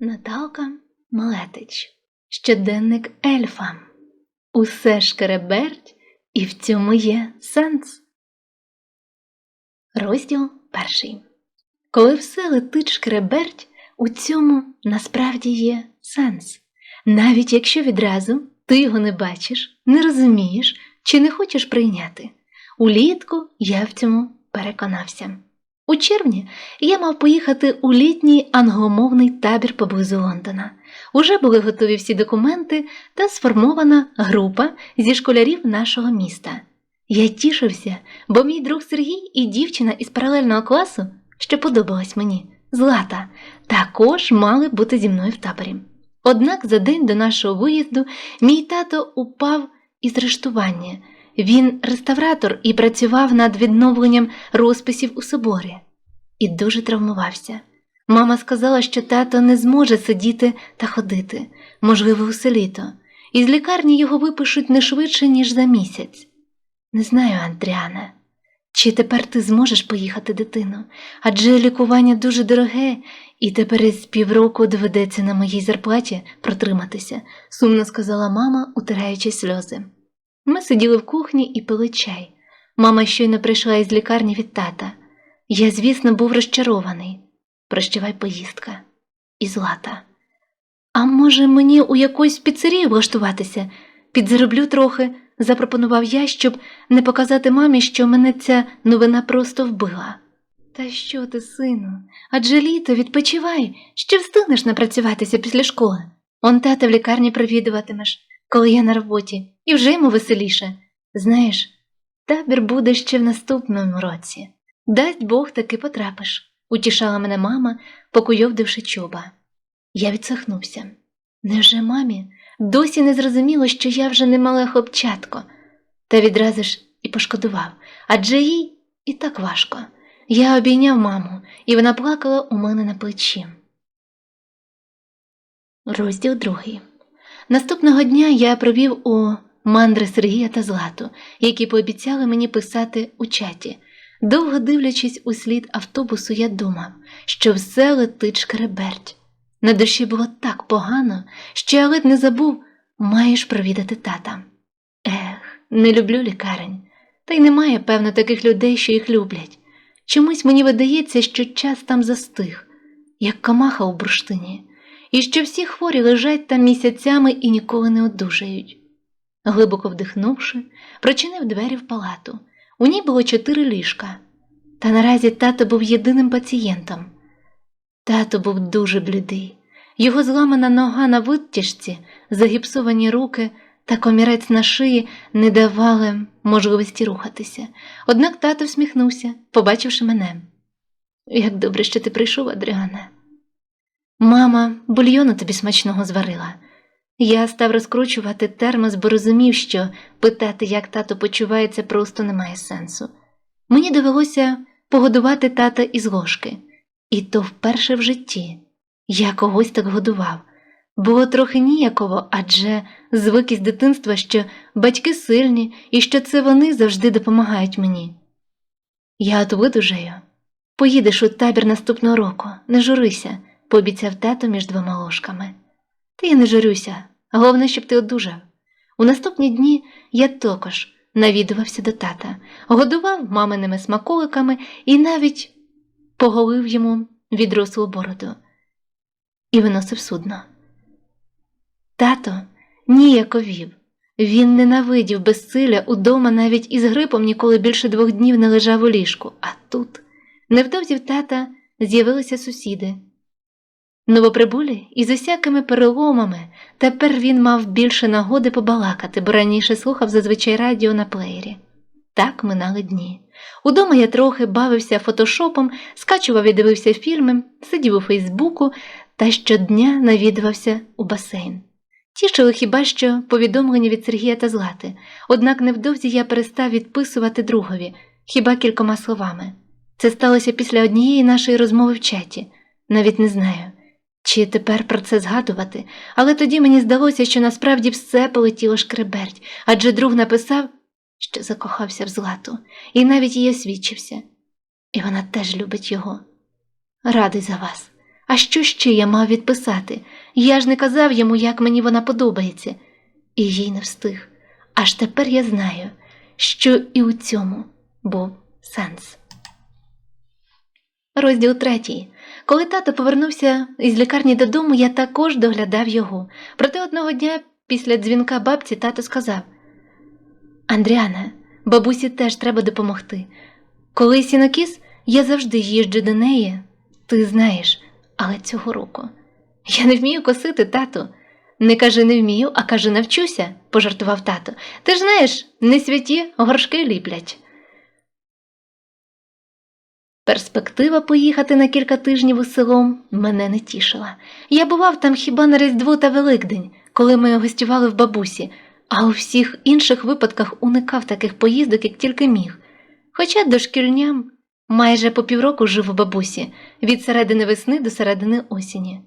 Наталка Малетич. Щоденник ельфа. Усе шкереберть, і в цьому є сенс. Розділ перший. Коли все летить шкереберть, у цьому насправді є сенс. Навіть якщо відразу ти його не бачиш, не розумієш чи не хочеш прийняти. Улітку я в цьому переконався. У червні я мав поїхати у літній англомовний табір поблизу Лондона. Уже були готові всі документи та сформована група зі школярів нашого міста. Я тішився, бо мій друг Сергій і дівчина із паралельного класу, що подобалась мені, Злата, також мали бути зі мною в таборі. Однак за день до нашого виїзду мій тато упав із рештування. Він реставратор і працював над відновленням розписів у соборі. І дуже травмувався. Мама сказала, що тато не зможе сидіти та ходити, можливо, усе літо, і з лікарні його випишуть не швидше, ніж за місяць. Не знаю, Андріане, чи тепер ти зможеш поїхати дитину, адже лікування дуже дороге, і тепер із півроку доведеться на моїй зарплаті протриматися, сумно сказала мама, утираючи сльози. Ми сиділи в кухні і пили чай. Мама щойно прийшла із лікарні від тата. Я, звісно, був розчарований. Прощавай поїздка. І злата. А може, мені у якусь піцерію влаштуватися? Підзароблю трохи, запропонував я, щоб не показати мамі, що мене ця новина просто вбила. Та що ти, сину? Адже літо відпочивай, ще встигнеш напрацюватися після школи. Он тата в лікарні провідуватимеш, коли я на роботі, і вже йому веселіше. Знаєш, табір буде ще в наступному році. Дасть Бог таки потрапиш, утішала мене мама, покуйовдивши чоба. Я відсахнувся. Невже мамі досі не зрозуміло, що я вже не мале хлопчатко, та відразу ж і пошкодував, адже їй і так важко. Я обійняв маму, і вона плакала у мене на плечі. Розділ другий. Наступного дня я провів у мандри Сергія та Злату, які пообіцяли мені писати у чаті. Довго дивлячись у слід автобусу, я думав, що все летить шкереберть. На душі було так погано, що я ледь не забув, маєш провідати тата. Ех, не люблю лікарень, та й немає, певно, таких людей, що їх люблять. Чомусь мені видається, що час там застиг, як камаха у бурштині, і що всі хворі лежать там місяцями і ніколи не одужають. Глибоко вдихнувши, прочинив двері в палату. У ній було чотири ліжка, та наразі тато був єдиним пацієнтом. Тато був дуже блідий. Його зламана нога на витяжці, загіпсовані руки та комірець на шиї не давали можливості рухатися. Однак тато всміхнувся, побачивши мене. Як добре, що ти прийшов, Адріане. Мама бульйону тобі смачного зварила. Я став розкручувати термос, бо розумів, що питати, як тато почувається, просто немає сенсу. Мені довелося погодувати тата із ложки, і то вперше в житті. Я когось так годував. Було трохи ніяково, адже звик із дитинства, що батьки сильні і що це вони завжди допомагають мені. Я от видужаю. Поїдеш у табір наступного року, не журися, пообіцяв тато між двома ложками. Та я не журюся, головне, щоб ти одужав. У наступні дні я також навідувався до тата, годував маминими смаколиками і навіть поголив йому відрослу бороду і виносив судно. Тато ніяковів. Він ненавидів безсилля удома навіть із грипом ніколи більше двох днів не лежав у ліжку, а тут невдовзі в тата з'явилися сусіди. Новоприбулі і з усякими переломами тепер він мав більше нагоди побалакати, бо раніше слухав зазвичай радіо на плеєрі. Так минали дні. Удома я трохи бавився фотошопом, скачував і дивився фільми, сидів у Фейсбуку та щодня навідувався у басейн. Тішили хіба що повідомлення від Сергія та Злати, однак невдовзі я перестав відписувати другові, хіба кількома словами. Це сталося після однієї нашої розмови в чаті. Навіть не знаю, чи тепер про це згадувати, але тоді мені здалося, що насправді все полетіло шкреберть, адже друг написав, що закохався в Злату, і навіть її освідчився. І вона теж любить його. Радий за вас. А що ще я мав відписати? Я ж не казав йому, як мені вона подобається, і їй не встиг. Аж тепер я знаю, що і у цьому був сенс. Розділ третій. Коли тато повернувся із лікарні додому, я також доглядав його. Проте одного дня після дзвінка бабці тато сказав: Андріане, бабусі теж треба допомогти. Коли сінокіс, я завжди їжджу до неї, ти знаєш, але цього року. Я не вмію косити, тату. Не кажи не вмію, а кажи навчуся, пожартував тато. Ти ж знаєш, не святі горшки ліплять. Перспектива поїхати на кілька тижнів у село мене не тішила. Я бував там хіба на Різдво та Великдень, коли ми гостювали в бабусі, а у всіх інших випадках уникав таких поїздок, як тільки міг. Хоча дошкільням майже по півроку жив у бабусі від середини весни до середини осені.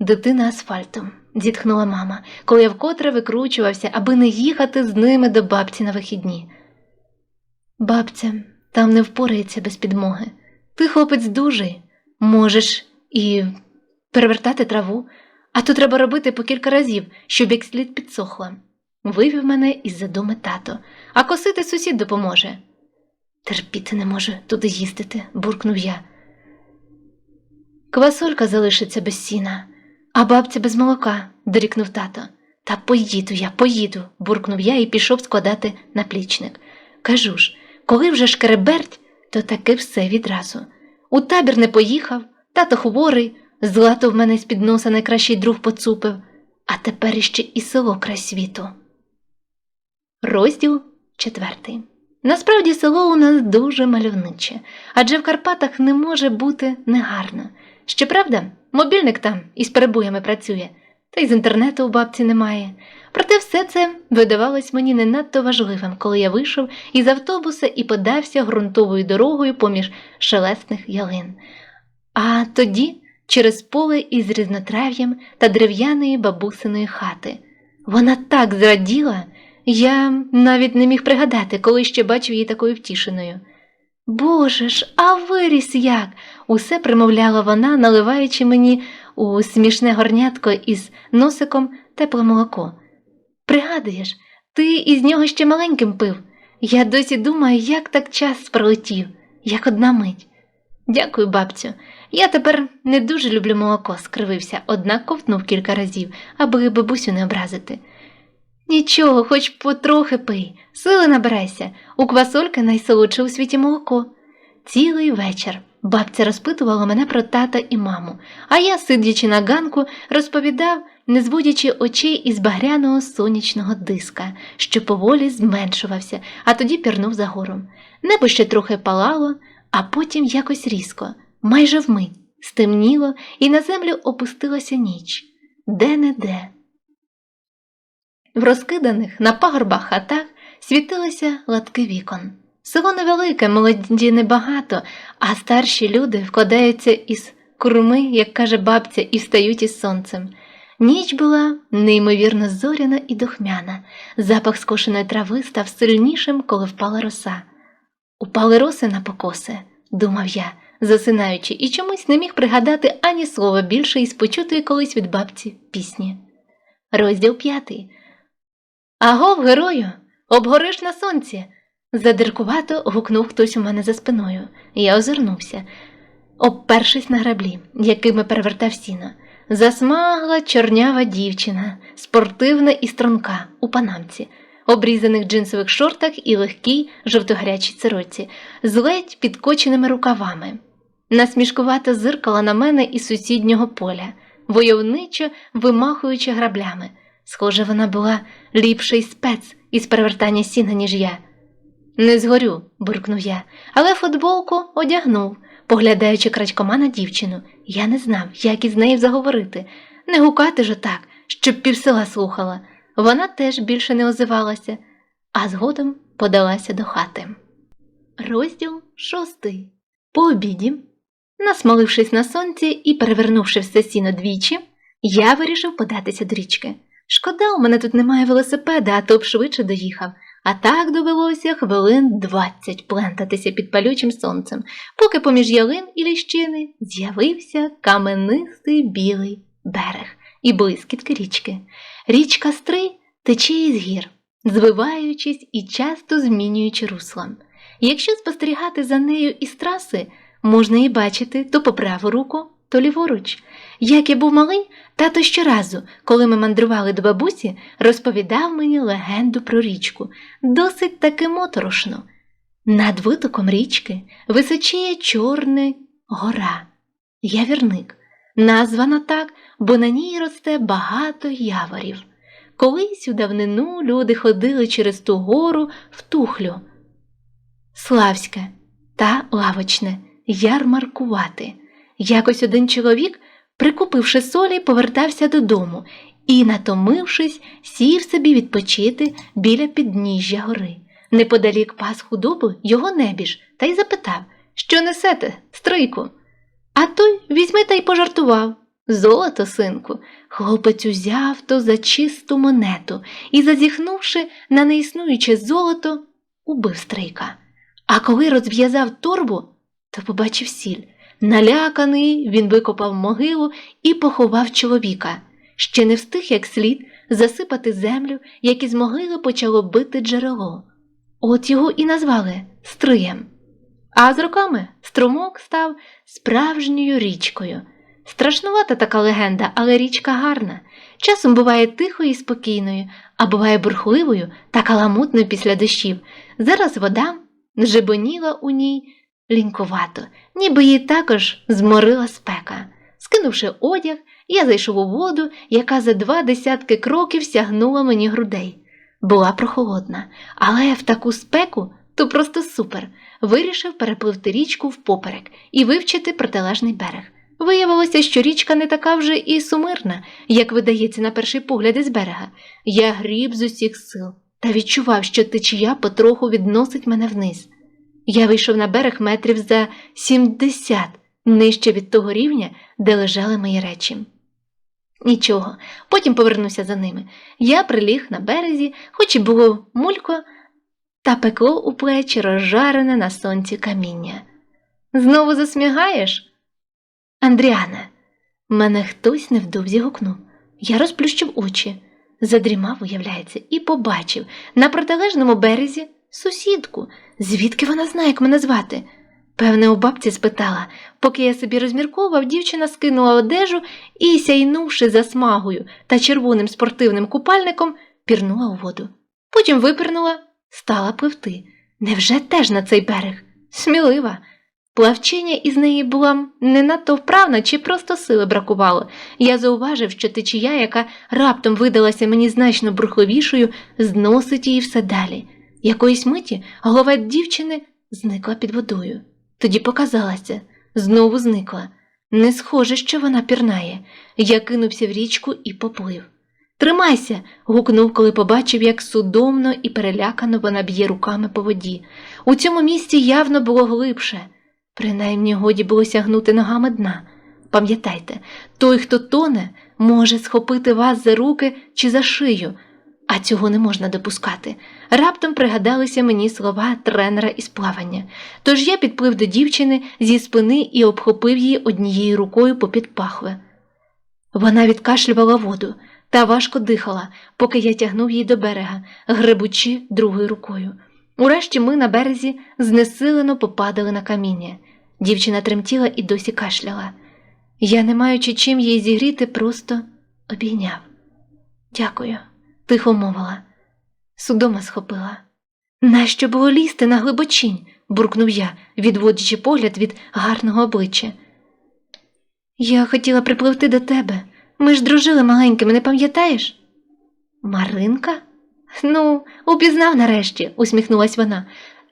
Дитина асфальтом, зітхнула мама, коли я вкотре викручувався, аби не їхати з ними до бабці на вихідні. Бабця там не впорається без підмоги. Ти, хлопець, дужий, можеш і перевертати траву, а то треба робити по кілька разів, щоб як слід підсохла. Вивів мене із задуми тато, а косити сусід допоможе. Терпіти не можу туди їздити, буркнув я. Квасолька залишиться без сіна, а бабця без молока, дорікнув тато. Та поїду я, поїду, буркнув я і пішов складати наплічник. Кажу ж, коли вже шкереберть, то таки все відразу. У табір не поїхав, тато хворий, злато в мене з-під носа найкращий друг поцупив, а тепер іще і село край світу. Розділ четвертий. Насправді село у нас дуже мальовниче, адже в Карпатах не може бути негарно. Щоправда, мобільник там із перебоями працює, та й з інтернету у бабці немає. Проте все це видавалось мені не надто важливим, коли я вийшов із автобуса і подався ґрунтовою дорогою поміж шелесних ялин. А тоді через поле із різнотрав'ям та дерев'яної бабусиної хати. Вона так зраділа, я навіть не міг пригадати, коли ще бачив її такою втішеною. Боже ж, а виріс як? усе примовляла вона, наливаючи мені у смішне горнятко із носиком тепле молоко. Пригадуєш, ти із нього ще маленьким пив. Я досі думаю, як так час пролетів, як одна мить. Дякую, бабцю. Я тепер не дуже люблю молоко, скривився, однак ковтнув кілька разів, аби бабусю не образити. Нічого, хоч потрохи пий, сили набирайся, у квасольки найсолодше у світі молоко. Цілий вечір бабця розпитувала мене про тата і маму, а я, сидячи на ганку, розповідав, не зводячи очей із багряного сонячного диска, що поволі зменшувався, а тоді пірнув за гором. Небо ще трохи палало, а потім якось різко, майже вмить, стемніло, і на землю опустилася ніч. Де-не-де. В розкиданих на пагорбах хатах світилися латки вікон. Село невелике, молоді небагато, а старші люди вкладаються із курми, як каже бабця, і встають із сонцем. Ніч була неймовірно зоряна і духмяна, запах скошеної трави став сильнішим, коли впала роса. Упали роси на покоси, думав я, засинаючи, і чомусь не міг пригадати ані слова більше із почутої колись від бабці пісні. Розділ п'ятий. Агов, герою, обгориш на сонці. Задиркувато гукнув хтось у мене за спиною. Я озирнувся, обпершись на граблі, якими перевертав сіно. Засмагла чорнява дівчина, спортивна і струнка у панамці, обрізаних джинсових шортах і легкій жовтогрячій цироці, з ледь підкоченими рукавами. Насмішкувато зиркала на мене із сусіднього поля, войовничо вимахуючи граблями. Схоже, вона була ліпший спец із перевертання сіна, ніж я. Не згорю, буркнув я, але футболку одягнув, поглядаючи крадькома на дівчину. Я не знав, як із нею заговорити, не гукати ж отак, щоб півсела слухала. Вона теж більше не озивалася, а згодом подалася до хати. Розділ шостий. По обіді, насмолившись на сонці і перевернувши все сіно двічі, я вирішив податися до річки. Шкода, у мене тут немає велосипеда, а то б швидше доїхав. А так довелося хвилин двадцять плентатися під палючим сонцем, поки поміж ялин і ліщини з'явився каменистий білий берег і блискітки річки. Річка Стрий тече із гір, звиваючись і часто змінюючи русло. Якщо спостерігати за нею із траси, можна її бачити то по праву руку, то ліворуч. Як я був малий, тато щоразу, коли ми мандрували до бабусі, розповідав мені легенду про річку, досить таки моторошну. Над витоком річки височіє Чорна гора, явірник, названа так, бо на ній росте багато яворів. Колись у давнину люди ходили через ту гору в тухлю. Славське та лавочне, ярмаркувати. Якось один чоловік, прикупивши солі, повертався додому і, натомившись, сів собі відпочити біля підніжжя гори. Неподалік пас худобу його небіж та й запитав, що несете, стрийку. А той візьми та й пожартував. Золото, синку, хлопець узяв то за чисту монету і, зазіхнувши на неіснуюче золото, убив стрийка. А коли розв'язав торбу, то побачив сіль. Наляканий, він викопав могилу і поховав чоловіка. Ще не встиг як слід засипати землю, як із могили почало бити джерело. От його і назвали Стриєм. А з роками струмок став справжньою річкою. Страшнувата така легенда, але річка гарна. Часом буває тихою і спокійною, а буває бурхливою та каламутною після дощів. Зараз вода жебоніла у ній лінькувато, ніби її також зморила спека. Скинувши одяг, я зайшов у воду, яка за два десятки кроків сягнула мені грудей. Була прохолодна, але в таку спеку то просто супер. Вирішив перепливти річку впоперек і вивчити протилежний берег. Виявилося, що річка не така вже і сумирна, як видається на перший погляд із берега. Я гріб з усіх сил та відчував, що течія потроху відносить мене вниз. Я вийшов на берег метрів за 70 нижче від того рівня, де лежали мої речі. Нічого, потім повернуся за ними. Я приліг на березі, хоч і було мулько, та пекло у плечі розжарене на сонці каміння. Знову засмігаєш? Андріане, мене хтось невдовзі гукнув. Я розплющив очі, задрімав, уявляється, і побачив на протилежному березі сусідку. Звідки вона знає, як мене звати? Певне, у бабці спитала. Поки я собі розмірковував, дівчина скинула одежу і, сяйнувши засмагою та червоним спортивним купальником, пірнула у воду. Потім випірнула, стала пливти. Невже теж на цей берег? Смілива. Плавчиня із неї була не надто вправна чи просто сили бракувало. Я зауважив, що течія, яка раптом видалася мені значно бурхливішою, зносить її все далі. Якоїсь миті голова дівчини зникла під водою. Тоді показалася, знову зникла. Не схоже, що вона пірнає. Я кинувся в річку і поплив. Тримайся. гукнув, коли побачив, як судомно і перелякано вона б'є руками по воді. У цьому місці явно було глибше. Принаймні годі було сягнути ногами дна. Пам'ятайте, той, хто тоне, може схопити вас за руки чи за шию, а цього не можна допускати. Раптом пригадалися мені слова тренера із плавання. Тож я підплив до дівчини зі спини і обхопив її однією рукою попід пахви. Вона відкашлювала воду та важко дихала, поки я тягнув її до берега, гребучи другою рукою. Урешті ми на березі знесилено попадали на каміння. Дівчина тремтіла і досі кашляла. Я, не маючи чим її зігріти, просто обійняв. Дякую, тихо мовила. Судома схопила. Нащо було лізти на глибочинь? буркнув я, відводячи погляд від гарного обличчя. Я хотіла припливти до тебе. Ми ж дружили маленькими, не пам'ятаєш? Маринка? Ну, упізнав нарешті, усміхнулась вона.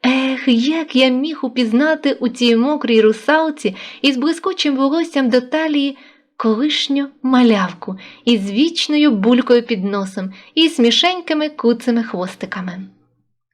Ех, як я міг упізнати у цій мокрій русалці із блискучим волоссям до талії колишню малявку із вічною булькою під носом і смішенькими куцими хвостиками.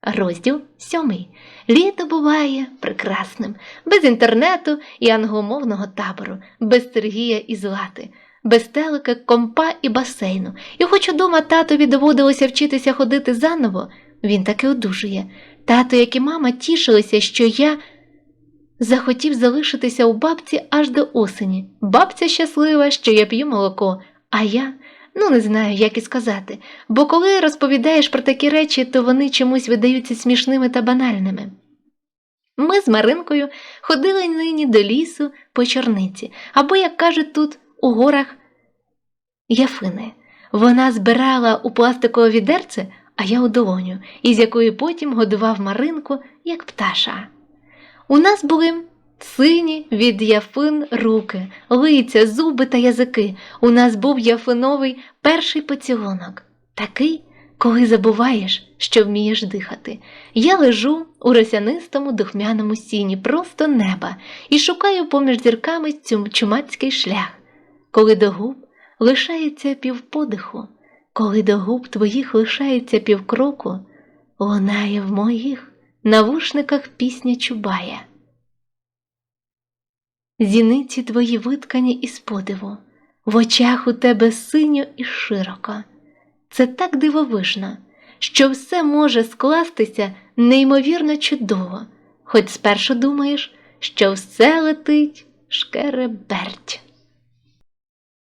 Розділ сьомий. Літо буває прекрасним, без інтернету і англомовного табору, без Сергія і Злати, без телека, компа і басейну. І хоч удома татові доводилося вчитися ходити заново, Він таки одужує. Тато, як і мама, тішилися, що я захотів залишитися у бабці аж до осені. Бабця щаслива, що я п'ю молоко, а я ну не знаю, як і сказати, бо коли розповідаєш про такі речі, то вони чомусь видаються смішними та банальними. Ми з Маринкою ходили нині до лісу по чорниці, або, як кажуть тут, у горах Яфини. Вона збирала у пластикове відерце, а я у долоню, із якої потім годував Маринку, як пташа. У нас були сині від яфин руки, лиця, зуби та язики. У нас був яфиновий перший поцілунок, такий, коли забуваєш, що вмієш дихати. Я лежу у росянистому духмяному сіні просто неба і шукаю поміж зірками цю чумацький шлях, коли до губ лишається півподиху, коли до губ твоїх лишається півкроку, лунає в моїх навушниках пісня чубає. Зіниці твої виткані із подиву, в очах у тебе синьо і широко. Це так дивовижно, що все може скластися неймовірно чудово, хоч спершу думаєш, що все летить шкереберть.